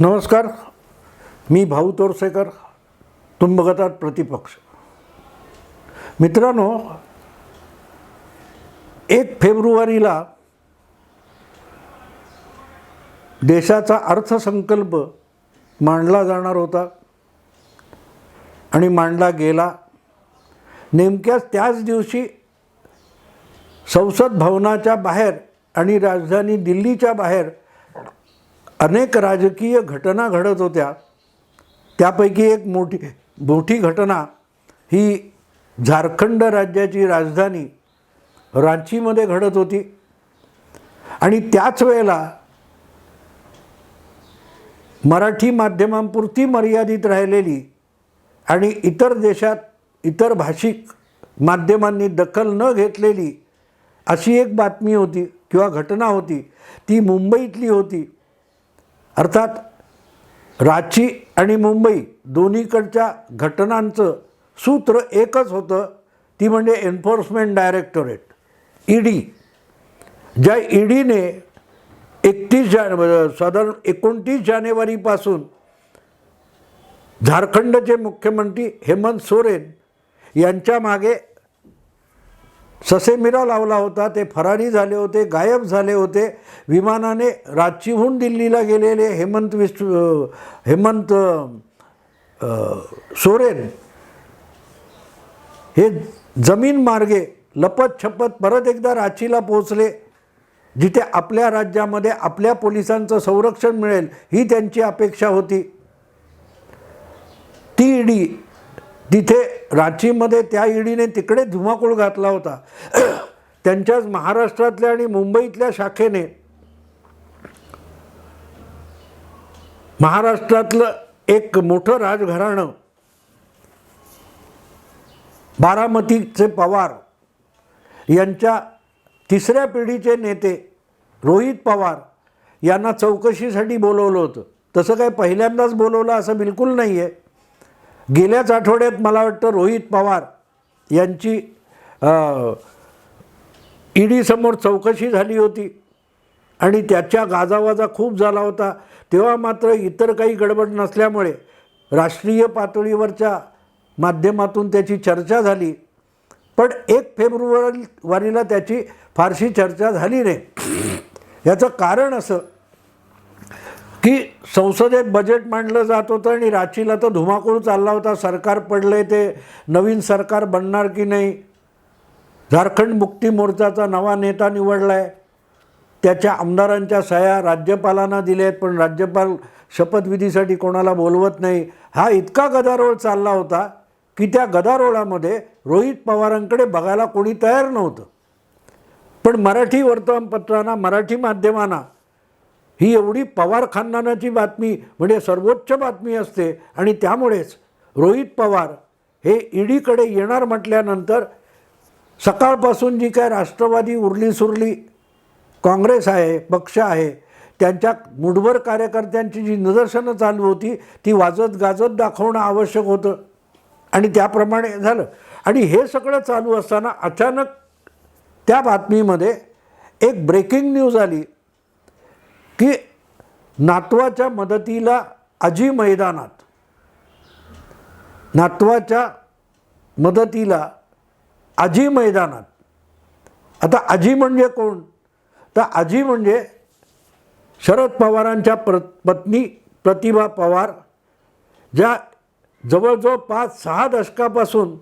नमस्कार. मी भाऊ तोरसेकर तुम्ही बघत आहात प्रतिपक्ष. मित्रांनो एक फेब्रुवारीला देशाचा अर्थसंकल्प मांडला जाणार होता आणि मांडला गेला. नेमक्याच त्याच दिवशी संसद भवनाच्या बाहेर आणि राजधानी दिल्लीच्या बाहेर अनेक राजकीय घटना घडत होत्या. त्यापैकी एक मोठी मोठी घटना ही झारखंड राज्याची राजधानी रांचीमध्ये घडत होती. आणि त्याच वेळेला मराठी माध्यमांपुरती मर्यादित राहिलेली आणि इतर देशात इतर भाषिक माध्यमांनी दखल न घेतलेली अशी एक बातमी होती किंवा घटना होती. ती मुंबईतली होती. अर्थात रांची आणि मुंबई दोन्हीकडच्या घटनांचं सूत्र एकच होतं ती म्हणजे एन्फोर्समेंट डायरेक्टोरेट. डी ज्या ई डीने एकतीस जान साधारण एकोणतीस जानेवारीपासून झारखंडचे मुख्यमंत्री हेमंत सोरेन यांच्या मागे ससेमिरा लावला होता ते फरारी झाले होते गायब झाले होते. विमानाने रांचीहून दिल्लीला गेलेले हेमंत विष्णू हेमंत सोरेन हे जमीन मार्गे लपत छपत परत एकदा रांचीला पोहोचले जिथे आपल्या राज्यामध्ये आपल्या पोलिसांचं संरक्षण मिळेल ही त्यांची अपेक्षा होती. ती ईडी तिथे रांचीमध्ये त्या ईडीने तिकडे धुमाकूळ घातला होता. त्यांच्याच महाराष्ट्रातल्या आणि मुंबईतल्या शाखेने महाराष्ट्रातलं एक मोठं राजघराणं बारामतीचे पवार यांच्या तिसऱ्या पिढीचे नेते रोहित पवार यांना चौकशीसाठी बोलवलं होतं. तसं काय पहिल्यांदाच बोलवलं असं बिलकुल नाही आहे गेल्याच आठवड्यात मला वाटतं रोहित पवार यांची ईडीसमोर चौकशी झाली होती. आणि त्याच्या गाजावाजा खूप झाला होता. तेव्हा मात्र इतर काही गडबड नसल्यामुळे राष्ट्रीय पातळीवरच्या माध्यमातून त्याची चर्चा झाली. पण एक फेब्रुवारीवारीला त्याची फारशी चर्चा झाली नाही. याचं कारण असं की संसदेत बजेट मांडलं जात होतं आणि रांचीला तर धुमाकूळ चालला होता. सरकार पडले ते. नवीन सरकार बनणार की नाही? झारखंड मुक्ती मोर्चाचा नवा नेता निवडला आहे त्याच्या आमदारांच्या सह्या राज्यपालांना दिल्या आहेत पण राज्यपाल शपथविधीसाठी कोणाला बोलवत नाही? हा इतका गदारोळ चालला होता की त्या गदारोळामध्ये रोहित पवारांकडे बघायला कोणी तयार नव्हतं. पण मराठी वर्तमानपत्रांना मराठी माध्यमांना ही एवढी पवार खानदानाची बातमी म्हणजे सर्वोच्च बातमी असते आणि त्यामुळेच रोहित पवार हे ईडीकडे येणार म्हटल्यानंतर सकाळपासून जी काय राष्ट्रवादी उरली सुरली काँग्रेस आहे पक्ष आहे त्यांच्या मुठभर कार्यकर्त्यांची जी निदर्शनं चालू होती ती वाजत गाजत दाखवणं आवश्यक होतं. आणि त्याप्रमाणे झालं. आणि हे सगळं चालू असताना अचानक त्या बातमीमध्ये एक ब्रेकिंग न्यूज आली. की नातवाच्या मदतीला आजी मैदानात नातवाच्या मदतीला आजी मैदानात. आता आजी म्हणजे कोण? तर आजी म्हणजे शरद पवारांच्या प्र पत्नी प्रतिभा पवार ज्या जवळजवळ पाच सहा दशकापासून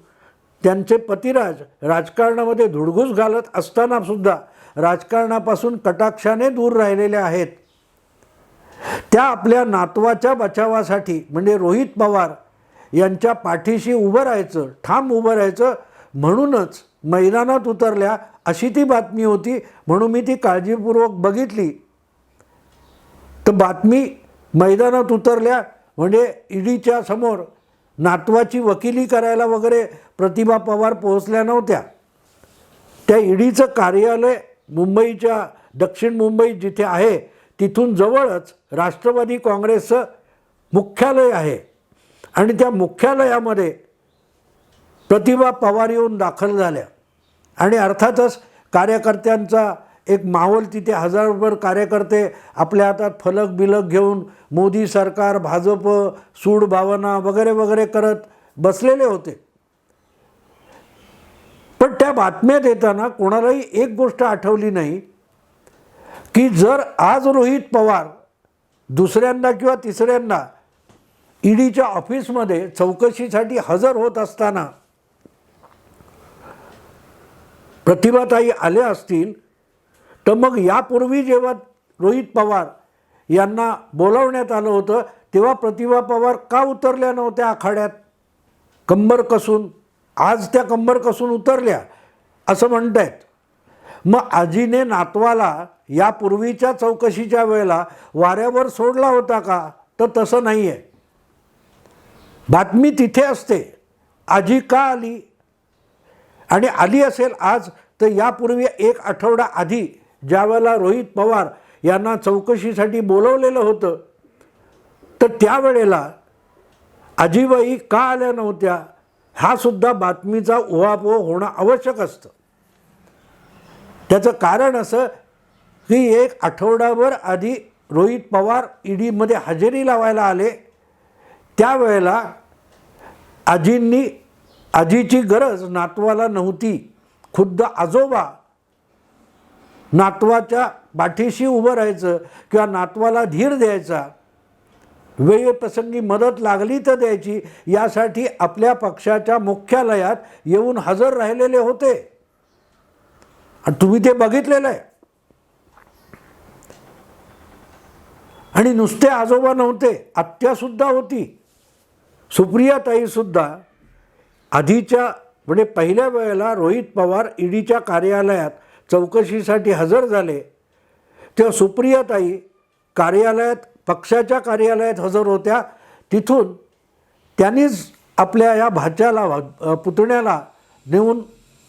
त्यांचे पतिराज राजकारणामध्ये धुडघूस घालत असतानासुद्धा राजकारणापासून कटाक्षाने दूर राहिलेल्या आहेत. त्या आपल्या नातवाच्या बचावासाठी म्हणजे रोहित पवार यांच्या पाठीशी उभं राहायचं ठाम उभं राहायचं म्हणूनच मैदानात उतरल्या अशी ती बातमी होती म्हणून मी ती काळजीपूर्वक बघितली. तर बातमी मैदानात उतरल्या म्हणजे ईडीच्या समोर नातवाची वकिली करायला वगैरे प्रतिभा पवार पोहोचल्या नव्हत्या. त्या ईडीचं कार्यालय मुंबईच्या दक्षिण मुंबईत जिथे आहे तिथून जवळच राष्ट्रवादी काँग्रेसचं मुख्यालय आहे. आणि त्या मुख्यालयामध्ये प्रतिभा पवार येऊन दाखल झाल्या. आणि अर्थातच कार्यकर्त्यांचा एक माहोल तिथे हजारभर कार्यकर्ते आपल्या हातात फलक बिलक घेऊन मोदी सरकार भाजप सूड भावना वगैरे वगैरे करत बसलेले होते. पण त्या बातम्यात येताना कोणालाही एक गोष्ट आठवली नाही की जर आज रोहित पवार दुसऱ्यांदा किंवा तिसऱ्यांदा ईडीच्या ऑफिसमध्ये चौकशीसाठी हजर होत असताना प्रतिभाताई आले असतील तर मग यापूर्वी जेव्हा रोहित पवार यांना बोलावण्यात आलं होतं तेव्हा प्रतिभा पवार का उतरल्या नव्हत्या आखाड्यात? कंबर कसून आज त्या कंबर कसून उतरल्या असं म्हणत आहेत मग आजीने नातवाला यापूर्वीच्या चौकशीच्या वेळेला वाऱ्यावर सोडला होता का? तर तसं नाही आहे बातमी तिथे असते. आजी का आली? आणि आली असेल आज तर यापूर्वी एक आठवडा आधी ज्यावेळेला रोहित पवार यांना चौकशीसाठी बोलवलेलं होतं तर त्यावेळेला आजीबाई का आल्या नव्हत्या? हा सुद्धा बातमीचा उहापोह होणं आवश्यक असतं. त्याचं कारण असं की एक आठवडाभर आधी रोहित पवार ईडीमध्ये हजेरी लावायला आले. त्यावेळेला आजींनी आजीची गरज नातवाला नव्हती. खुद्द आजोबा नातवाच्या पाठीशी उभं राहायचं किंवा नातवाला धीर द्यायचा. वेळप्रसंगी मदत लागली तर द्यायची. यासाठी आपल्या पक्षाच्या मुख्यालयात येऊन हजर राहिलेले होते. आणि तुम्ही ते बघितलेलं आहे. आणि नुसते आजोबा नव्हते आत्यासुद्धा होती. सुप्रियाताईसुद्धा आधीच्या म्हणजे पहिल्या वेळेला रोहित पवार ईडीच्या कार्यालयात चौकशीसाठी हजर झाले. तेव्हा सुप्रियाताई कार्यालयात पक्षाच्या कार्यालयात हजर होत्या. तिथून त्यांनीच आपल्या या भाच्याला पुतण्याला नेऊन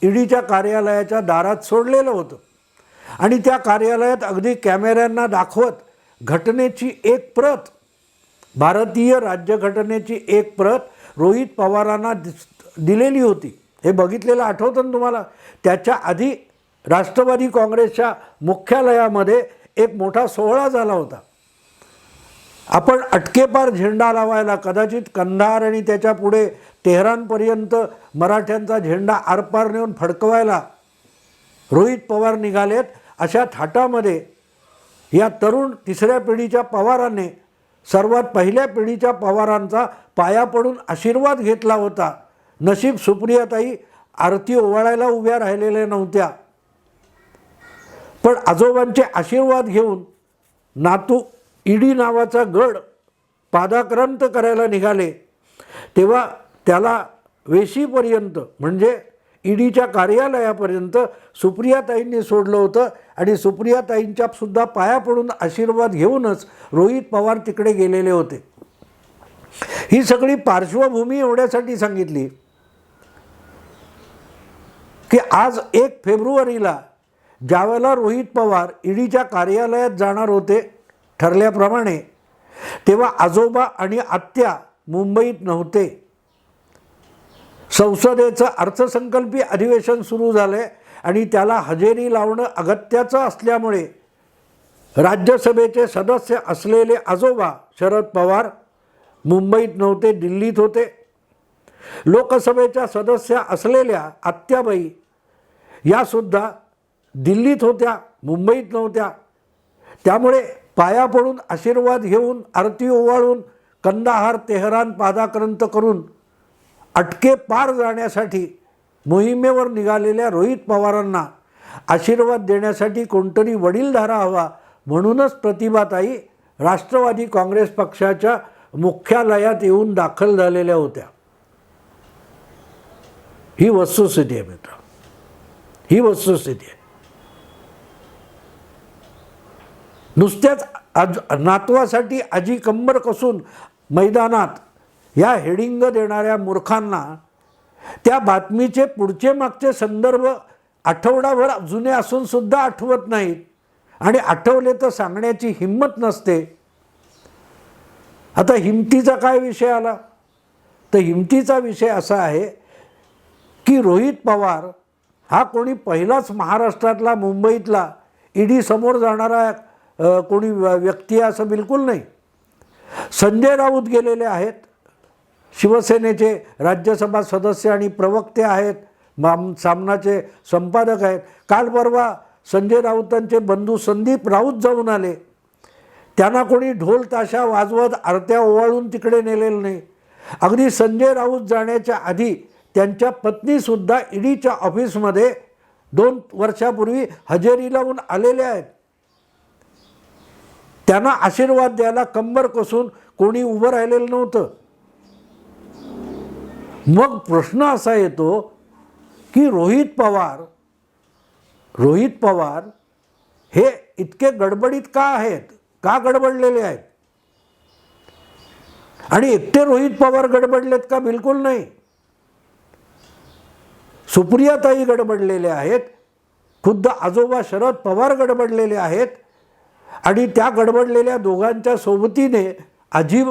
ईडीच्या कार्यालयाच्या दारात सोडलेलं होतं. आणि त्या कार्यालयात अगदी कॅमेऱ्यांना दाखवत घटनेची एक प्रत भारतीय राज्यघटनेची एक प्रत रोहित पवारांना दिस- दिलेली होती. हे बघितलेलं आठवतं ना तुम्हाला? त्याच्या आधी राष्ट्रवादी काँग्रेसच्या मुख्यालयामध्ये एक मोठा सोहळा झाला होता. आपण अटकेपार झेंडा लावायला कदाचित कंधार आणि त्याच्या पुढे तेहरानपर्यंत मराठ्यांचा झेंडा आरपार नेऊन फडकवायला रोहित पवार निघालेत अशा थाटामध्ये या तरुण तिसऱ्या पिढीच्या पवारांनी सर्वात पहिल्या पिढीच्या पवारांचा पाया पडून आशीर्वाद घेतला होता. नशीब सुप्रियाताई आरती ओवाळायला उभ्या राहिलेल्या नव्हत्या. पण आजोबांचे आशीर्वाद घेऊन नातू इडी नावाचा गड पादाक्रांत करायला निघाले. तेव्हा त्याला वेशीपर्यंत म्हणजे ईडीच्या कार्यालयापर्यंत सुप्रियाताईंनी सोडलं होतं आणि सुप्रियाताईंच्या सुद्धा पाया पडून आशीर्वाद घेऊनच रोहित पवार तिकडे गेलेले होते. ही सगळी पार्श्वभूमी एवढ्यासाठी सांगितली की आज एक फेब्रुवारीला ज्यावेळेला रोहित पवार ईडीच्या कार्यालयात जाणार होते ठरल्याप्रमाणे तेव्हा आजोबा आणि आत्या मुंबईत नव्हते. संसदेचं अर्थसंकल्पीय अधिवेशन सुरू झालं आहे आणि त्याला हजेरी लावणं अगत्याचं असल्यामुळे राज्यसभेचे सदस्य असलेले आजोबा शरद पवार मुंबईत नव्हते दिल्लीत होते. लोकसभेच्या सदस्य असलेल्या आत्याबाई यासुद्धा दिल्लीत होत्या मुंबईत नव्हत्या. त्यामुळे पाया पडून आशीर्वाद घेऊन आरती ओवाळून कंदाहार तेहरान पादाक्रंत करून अटके पार जाण्यासाठी मोहिमेवर निघालेल्या रोहित पवारांना आशीर्वाद देण्यासाठी कोणतरी वडीलधारा हवा म्हणूनच प्रतिभाताई राष्ट्रवादी काँग्रेस पक्षाच्या मुख्यालयात येऊन दाखल झालेल्या होत्या. ही वस्तुस्थिती आहे मित्र. ही वस्तुस्थिती आहे. नुसत्याच आज नातवासाठी आजी कंबर कसून मैदानात या हेडिंग देणाऱ्या मूर्खांना त्या बातमीचे पुढचे मागचे संदर्भ आठवडाभर जुने असून सुद्धा आठवत नाहीत. आणि आठवले तर सांगण्याची हिंमत नसते. आता हिमतीचा काय विषय आला? तर हिमतीचा विषय असा आहे की रोहित पवार हा कोणी पहिलाच महाराष्ट्रातला मुंबईतला ईडी समोर जाणारा कोणी व्य- व्यक्ती असं बिलकुल नाही. संजय राऊत गेलेले आहेत. शिवसेनेचे राज्यसभा सदस्य आणि प्रवक्ते आहेत माम सामनाचे संपादक आहेत. काल परवा संजय राऊतांचे बंधू संदीप राऊत जाऊन आले. त्यांना कोणी ढोल ताशा वाजवत आरत्या ओवाळून तिकडे नेलेलं नाही. अगदी संजय राऊत जाण्याच्या आधी त्यांच्या पत्नीसुद्धा ईडीच्या ऑफिसमध्ये दोन वर्षापूर्वी हजेरी लावून आलेल्या आहेत. त्यांना आशीर्वाद द्यायला कंबर कसून कोणी उभं राहिलेलं नव्हतं. मग प्रश्न असा येतो की रोहित पवार रोहित पवार हे इतके गडबडीत का आहेत? का गडबडलेले आहेत? आणि एकटे रोहित पवार गडबडलेत का? बिलकुल नाही. सुप्रियाताई गडबडलेले आहेत खुद्द आजोबा शरद पवार गडबडलेले आहेत आणि त्या गडबडलेल्या दोघांच्या सोबतीने अजीब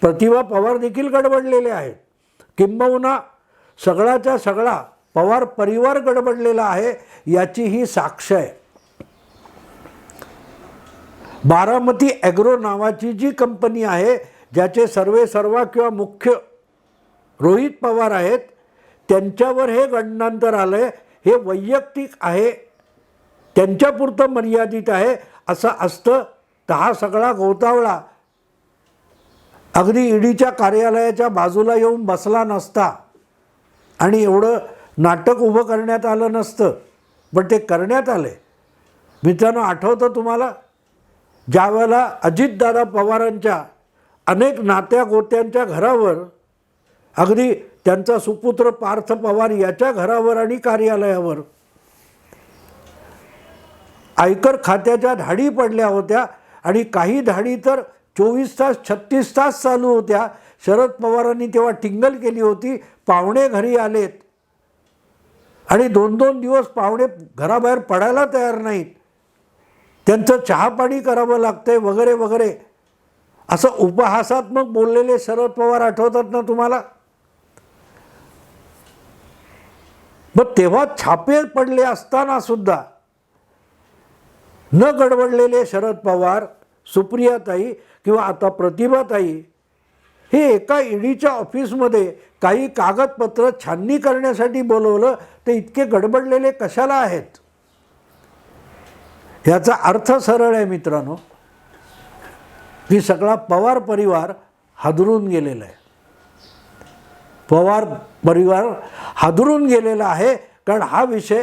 प्रतिभा पवार देखील गडबडलेले आहेत. किंबहुना सगळाच्या सगळा पवार परिवार गडबडलेला आहे याची ही साक्ष आहे. बारामती ॲग्रो नावाची जी कंपनी आहे ज्याचे सर्वे सर्वा किंवा मुख्य रोहित पवार आहेत त्यांच्यावर हे गणनांतर आलं आहे हे वैयक्तिक आहे त्यांच्यापुरतं मर्यादित आहे असं असतं तर हा सगळा गोतावळा अगदी ईडीच्या कार्यालयाच्या बाजूला येऊन बसला नसता. आणि एवढं नाटक उभं करण्यात आलं नसतं पण ते करण्यात आले. मित्रांनो आठवतं तुम्हाला? ज्यावेळेला अजितदादा पवारांच्या अनेक नात्या गोत्यांच्या घरावर अगदी त्यांचा सुपुत्र पार्थ पवार याच्या घरावर आणि कार्यालयावर आयकर खात्याच्या धाडी पडल्या होत्या. आणि काही धाडी तर चोवीस तास छत्तीस तास चालू होत्या. शरद पवारांनी तेव्हा टिंगल केली होती पाहुणे घरी आलेत. आणि दोन दोन दिवस पाहुणे घराबाहेर पडायला तयार नाहीत. त्यांचं चहापाणी करावं लागतंय वगैरे वगैरे. असं उपहासात्मक बोललेले शरद पवार आठवतात ना तुम्हाला? मग तेव्हा छापे पडले असताना सुद्धा न गडबडलेले शरद पवार सुप्रियाताई किंवा आता प्रतिभाताई हे एका ईडीच्या ऑफिसमध्ये काही कागदपत्र छाननी करण्यासाठी बोलवलं ते इतके गडबडलेले कशाला आहेत? ह्याचा अर्थ सरळ आहे मित्रांनो की सगळा पवार परिवार हादरून गेलेला आहे. पवार परिवार हादरून गेलेला आहे कारण हा विषय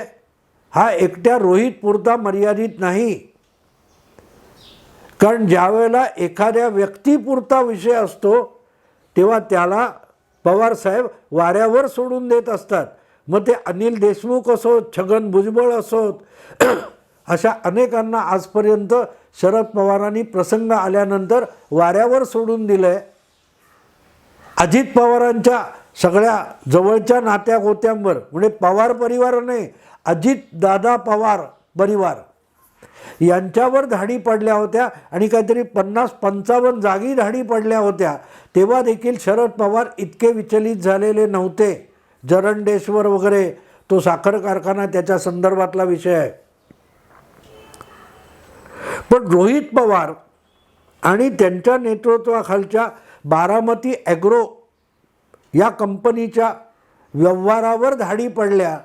हा एकट्या रोहित पुरता मर्यादित नाही. कारण ज्यावेळेला एखाद्या व्यक्तीपुरता विषय असतो तेव्हा त्याला पवारसाहेब वाऱ्यावर सोडून देत असतात. मग ते अनिल देशमुख असोत छगन भुजबळ असोत अशा अनेकांना आजपर्यंत शरद पवारांनी प्रसंग आल्यानंतर वाऱ्यावर सोडून दिलं आहे अजित पवारांच्या सगळ्या जवळच्या नात्या गोत्यांवर म्हणजे पवार परिवार नाही अजित दादा पवार परिवार. यांच्यावर धाडी पडल्या होत्या आणि काहीतरी पन्नास पंचावन्न जागी धाडी पडल्या होत्या. तेव्हा देखील शरद पवार इतके विचलित झालेले नव्हते. जरंडेश्वर वगैरे तो साखर कारखाना त्याच्या संदर्भातला विषय आहे. पण रोहित पवार आणि त्यांच्या नेतृत्वाखालच्या बारामती ॲग्रो या कंपनीच्या व्यवहारावर धाडी पडल्या.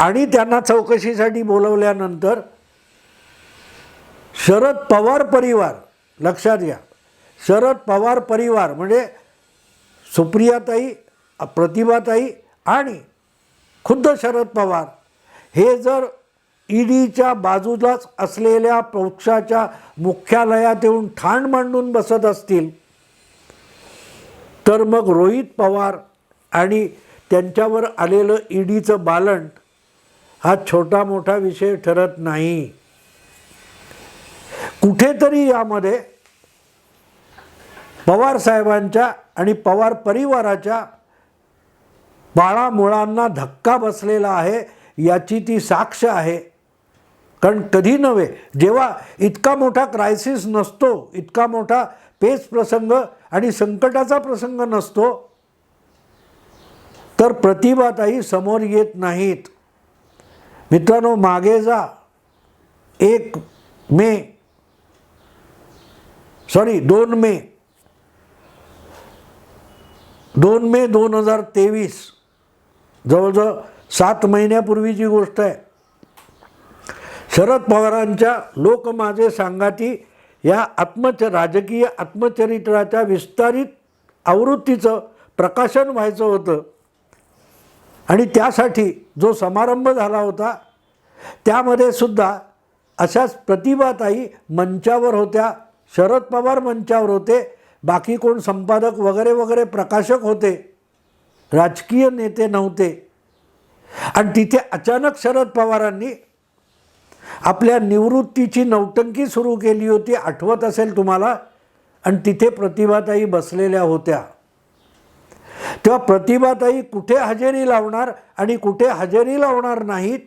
आणि त्यांना चौकशीसाठी बोलवल्यानंतर शरद पवार परिवार लक्षात घ्या. शरद पवार परिवार म्हणजे सुप्रियाताई प्रतिभाताई आणि खुद्द शरद पवार. हे जर ईडीच्या बाजूलाच असलेल्या पक्षाच्या मुख्यालयात येऊन ठाण मांडून बसत असतील तर मग रोहित पवार आणि त्यांच्यावर आलेलं ईडीचं बालंट हा छोटा मोठा विषय ठरत नाही. कुठेतरी यामध्ये पवार साहेबांच्या आणि पवार परिवाराच्या बाळामुळांना धक्का बसलेला आहे याची ती साक्ष आहे. कारण कधी नव्हे जेव्हा इतका मोठा क्रायसिस नसतो इतका मोठा पेच प्रसंग आणि संकटाचा प्रसंग नसतो तर प्रतिभाताही समोर येत नाहीत. मित्रांनो मागे जा. एक मे. सॉरी दोन मे. दोन मे दोन हजार तेवीस. जवळजवळ सात महिन्यापूर्वीची गोष्ट आहे. शरद पवारांच्या लोक माझे सांगाती या आत्मच राजकीय आत्मचरित्राच्या विस्तारित आवृत्तीचं प्रकाशन व्हायचं होतं. आणि त्यासाठी जो समारंभ झाला होता त्यामध्ये सुद्धा अशाच प्रतिभाताई मंचावर होत्या शरद पवार मंचावर होते बाकी कोण संपादक वगैरे वगैरे प्रकाशक होते राजकीय नेते नव्हते. आणि तिथे अचानक शरद पवारांनी आपल्या निवृत्तीची नौटंकी सुरू केली होती आठवत असेल तुम्हाला? आणि तिथे प्रतिभाताई बसलेल्या होत्या. तेव्हा प्रतिभाताई कुठे हजेरी लावणार आणि कुठे हजेरी लावणार नाहीत?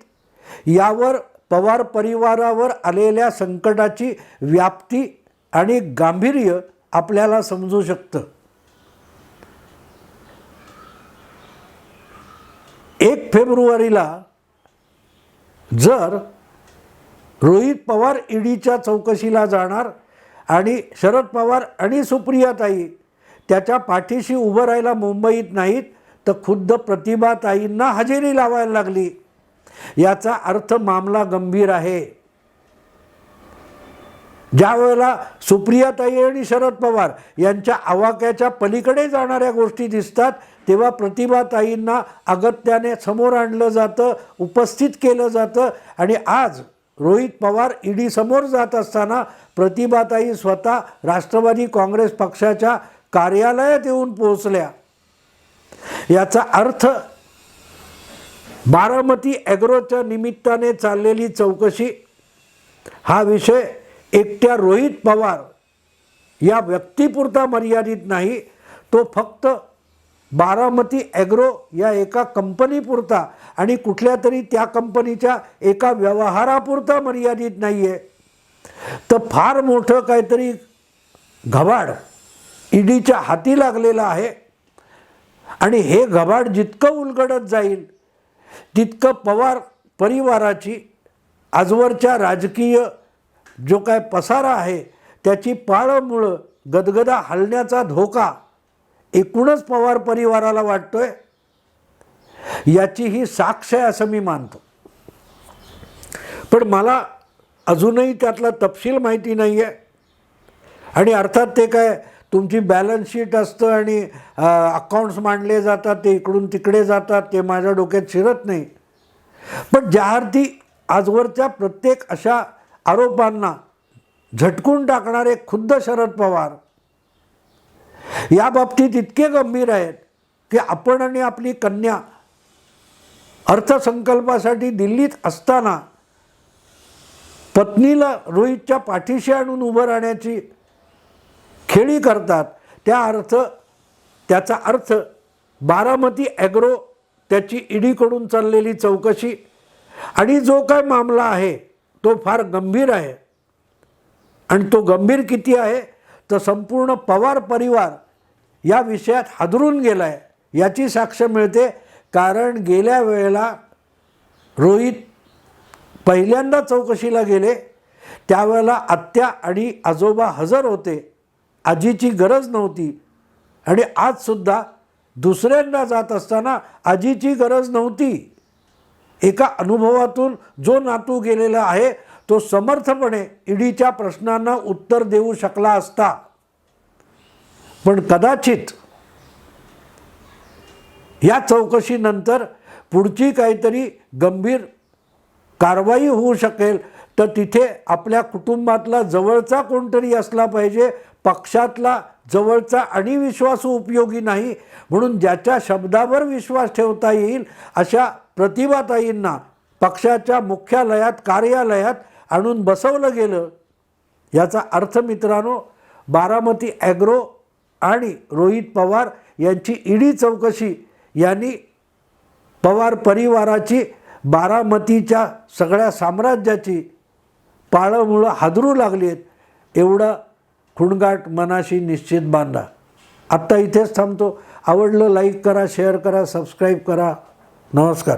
यावर पवार परिवारावर आलेल्या संकटाची व्याप्ती आणि गांभीर्य आपल्याला समजू शकतं. एक फेब्रुवारीला जर रोहित पवार ईडीच्या चौकशीला जाणार आणि शरद पवार आणि सुप्रियाताई त्याच्या पाठीशी उभं राहायला मुंबईत नाहीत तर खुद्द प्रतिभाताईंना हजेरी लावायला लागली. याचा अर्थ मामला गंभीर आहे. ज्या वेळेला सुप्रियाताई आणि शरद पवार यांच्या आवाक्याच्या पलीकडे जाणाऱ्या गोष्टी दिसतात तेव्हा प्रतिभाताईंना अगत्याने समोर आणलं जातं उपस्थित केलं जातं आणि आज रोहित पवार ईडीसमोर जात असताना प्रतिभाताई स्वतः राष्ट्रवादी काँग्रेस पक्षाच्या कार्यालयात येऊन पोहोचल्या. याचा अर्थ बारामती ॲग्रोच्या निमित्ताने चाललेली चौकशी हा विषय एकट्या रोहित पवार या व्यक्तीपुरता मर्यादित नाही. तो फक्त बारामती ॲग्रो या एका कंपनीपुरता आणि कुठल्या तरी त्या कंपनीच्या एका व्यवहारापुरता मर्यादित नाही आहे तर फार मोठं काहीतरी घबाड ईडीच्या हाती लागलेलं आहे. आणि हे घबाड जितकं उलगडत जाईल तितकं पवार परिवाराची आजवरच्या राजकीय जो काय पसारा आहे त्याची पाळंमुळं गदगदा हलण्याचा धोका एकूणच पवार परिवाराला वाटतोय. याची ही साक्ष आहे असं मी मानतो. पण मला अजूनही त्यातला तपशील माहिती नाही आहे आणि अर्थात ते काय तुमची बॅलन्स शीट असतं आणि अकाउंट्स मांडले जातात ते इकडून तिकडे जातात ते माझ्या डोक्यात शिरत नाही. पण ज्या अर्थी आजवरच्या प्रत्येक अशा आरोपांना झटकून टाकणारे खुद्द शरद पवार या बाबतीत इतके गंभीर आहेत की आपण आणि आपली कन्या अर्थसंकल्पासाठी दिल्लीत असताना पत्नीला रोहितच्या पाठीशी आणून उभं राहण्याची खेळी करतात. त्या अर्थ त्याचा अर्थ बारामती ॲग्रो त्याची ईडीकडून चाललेली चौकशी आणि जो काय मामला आहे तो फार गंभीर आहे. आणि तो गंभीर किती आहे तर संपूर्ण पवार परिवार या विषयात हादरून गेला आहे याची साक्ष मिळते. कारण गेल्या वेळेला रोहित पहिल्यांदा चौकशीला गेले त्यावेळेला आत्या आणि आजोबा हजर होते. आजीची गरज नव्हती. आणि आजसुद्धा दुसऱ्यांदा जात असताना आजीची गरज नव्हती. एका अनुभवातून जो नातू गेलेला आहे तो समर्थपणे ईडीच्या प्रश्नांना उत्तर देऊ शकला असता. पण कदाचित या चौकशीनंतर पुढची काहीतरी गंभीर कारवाई होऊ शकेल तर तिथे आपल्या कुटुंबातला जवळचा कोणतरी असला पाहिजे पक्षातला जवळचा आणि विश्वास उपयोगी नाही. म्हणून ज्याच्या शब्दावर विश्वास ठेवता येईल अशा प्रतिभाताईंना पक्षाच्या मुख्यालयात कार्यालयात आणून बसवलं गेलं. याचा अर्थ मित्रांनो बारामती ॲग्रो आणि रोहित पवार यांची ईडी चौकशी यांनी पवार परिवाराची बारामतीच्या सगळ्या साम्राज्याची पाळंमुळं हादरू लागली आहेत एवढं खुणगाट मनाशी निश्चित बांधा. आत्ता इथेच थांबतो. आवडलं लाईक करा शेअर करा सबस्क्राईब करा. नमस्कार.